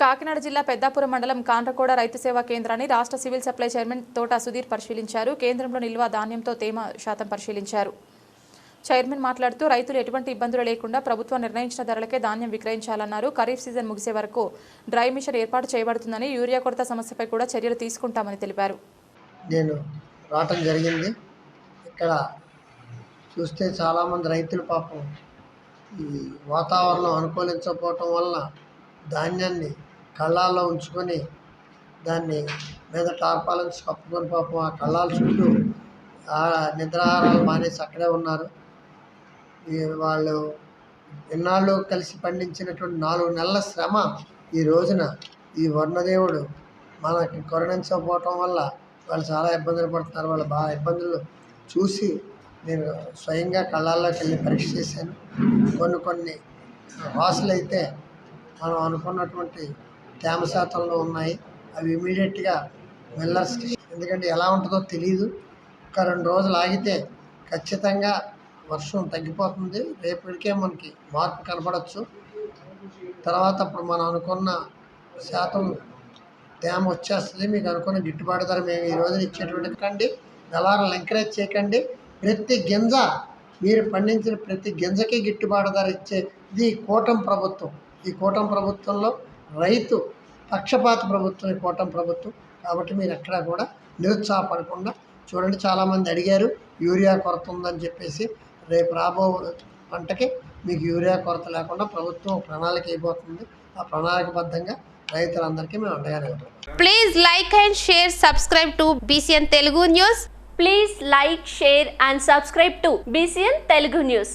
కాకినాడ జిల్లా పెద్దాపురం మండలం కాండ్రకోడ రైతు సేవా కేంద్రాన్ని రాష్ట్ర సివిల్ సప్లై చైర్మన్ తోట సుధీర్ పరిశీలించారు. కేంద్రంలో నిల్వ ధాన్యంతో తేమ శాతం పరిశీలించారు. చైర్మన్ మాట్లాడుతూ రైతులు ఎటువంటి ఇబ్బందులు లేకుండా ప్రభుత్వం నిర్ణయించిన ధరలకే ధాన్యం విక్రయించాలన్నారు. ఖరీఫ్ సీజన్ ముగిసే వరకు డ్రై మిషన్ ఏర్పాటు చేయబడుతుందని యూరియా కొరత సమస్యపై కూడా చర్యలు తీసుకుంటామని తెలిపారు. నేను రావటం జరిగింది. ఇక్కడ చూస్తే చాలామంది రైతులు పాపం ఈ వాతావరణం అనుకూలించకపోవటం వల్ల ధాన్యాన్ని కళ్ళాల్లో ఉంచుకొని దాన్ని మీద టార్పాలను కప్పుకొని పాపం ఆ కళ్ళాల చుట్టూ నిద్రాహారాలు మానేసి అక్కడే ఉన్నారు. ఈ వాళ్ళు ఇన్నాళ్ళు కలిసి పండించినటువంటి నాలుగు నెలల శ్రమ ఈ రోజున ఈ వర్ణదేవుడు మనకి కరుణించకపోవటం వల్ల వాళ్ళు చాలా ఇబ్బందులు పడుతున్నారు. వాళ్ళు బాగా ఇబ్బందులు చూసి నేను స్వయంగా కళ్ళాల్లోకి వెళ్ళి పరీక్ష చేశాను. కొన్ని కొన్ని వాసులు అయితే మనం అనుకున్నటువంటి తేమ శాతంలో ఉన్నాయి. అవి ఇమీడియట్గా మిల్లర్స్కి ఎందుకంటే ఎలా ఉంటుందో తెలియదు ఒక రెండు రోజులు ఆగితే ఖచ్చితంగా వర్షం తగ్గిపోతుంది. రేపటికే మనకి మార్పు కనపడవచ్చు తర్వాత అప్పుడు మనం అనుకున్న శాతం తేమ వచ్చేస్తుంది. మీకు అనుకున్న గిట్టుబాటు ధర మేము ఈ రోజున ఇచ్చేటువంటి కండి. దళారులను ఎంకరేజ్ చేయకండి. ప్రతి గింజ మీరు పండించిన ప్రతి గింజకి గిట్టుబాటు ధర ఇచ్చేది కూటమి ప్రభుత్వం. ఈ కూటమి ప్రభుత్వంలో రైతు పక్షపాత ప్రభుత్వం ఈ కూటమి ప్రభుత్వం కాబట్టి మీరు ఎక్కడా కూడా నిరుత్సాహపడకుండా చూడండి. చాలామంది అడిగారు యూరియా కొరత ఉందని చెప్పేసి రేపు రాబో పంటకి మీకు యూరియా కొరత లేకుండా ప్రభుత్వం ప్రణాళిక అయిపోతుంది ఆ ప్రణాళికబద్ధంగా రైతులందరికీ మేము అండగా నిలబడతాం. Like and share subscribe subscribe BCN Telugu news please like share and subscribe subscribe BCN Telugu news